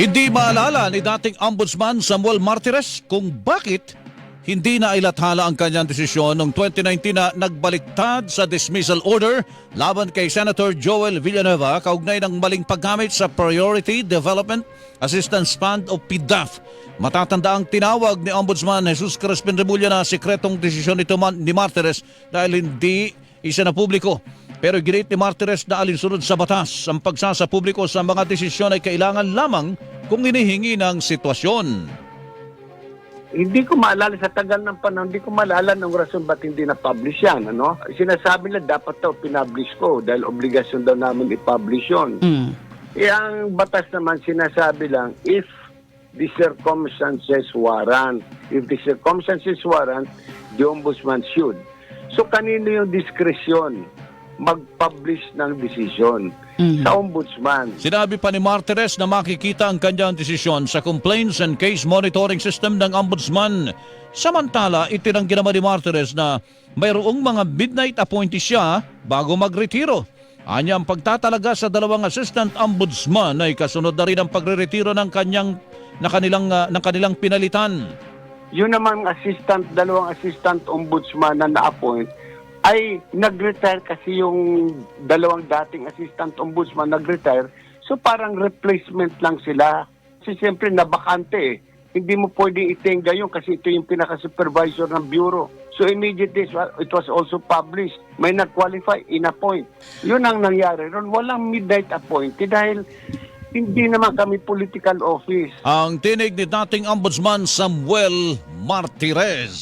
Hindi maalala ni dating Ombudsman Samuel Martires kung bakit hindi na ilathala ang kanyang desisyon noong 2019 na nagbaliktad sa dismissal order laban kay Senator Joel Villanueva kaugnay ng maling paggamit sa Priority Development Assistance Fund o PDAF. Matatanda ang tinawag ni Ombudsman Jesus Crispin Remulla na sekretong desisyon nito man- ni Martires dahil hindi isa na publiko. Pero ginit ni Martires na alinsunod sa batas ang pagsasapubliko sa mga desisyon ay kailangan lamang kung hinihingi ng sitwasyon. Hindi ko maalala sa tagal ng panahon, hindi ko maalala ng rason ba't hindi na-publish yan. Ano? Sinasabi na dapat daw pinablish ko dahil obligasyon daw namin i-publish yun. Mm. Eh, ang batas naman sinasabi lang, if the circumstances warrant. If the circumstances warrant, the ombudsman should. So, kanino yung diskresyon mag-publish ng decision? Mhm. Sa ombudsman. Sinabi pa ni Martires na makikita ang kanyang desisyon sa Complaints and Case Monitoring System ng Ombudsman. Samantala, itinanggi naman ni Martires na mayroong mga midnight appointee siya bago magretiro. Anya ang pagtatalaga sa dalawang assistant ombudsman ay kasunod na rin ang pagreretiro ng kanyang na kanilang ah, ng kanilang pinalitan. Yun namang assistant, dalawang assistant ombudsman na na-appoint, ay nag-retire kasi yung dalawang dating assistant ombudsman nag-retire. So parang replacement lang sila. Kasi siyempre nabakante eh. Hindi mo pwedeng itenga yun kasi ito yung pinaka-supervisor ng bureau. So immediately it was also published. May nag-qualify, in-appoint. Yun ang nangyari ron. Walang midnight appointee dahil hindi naman kami political office. Ang tinig ni dating ombudsman Samuel Martires.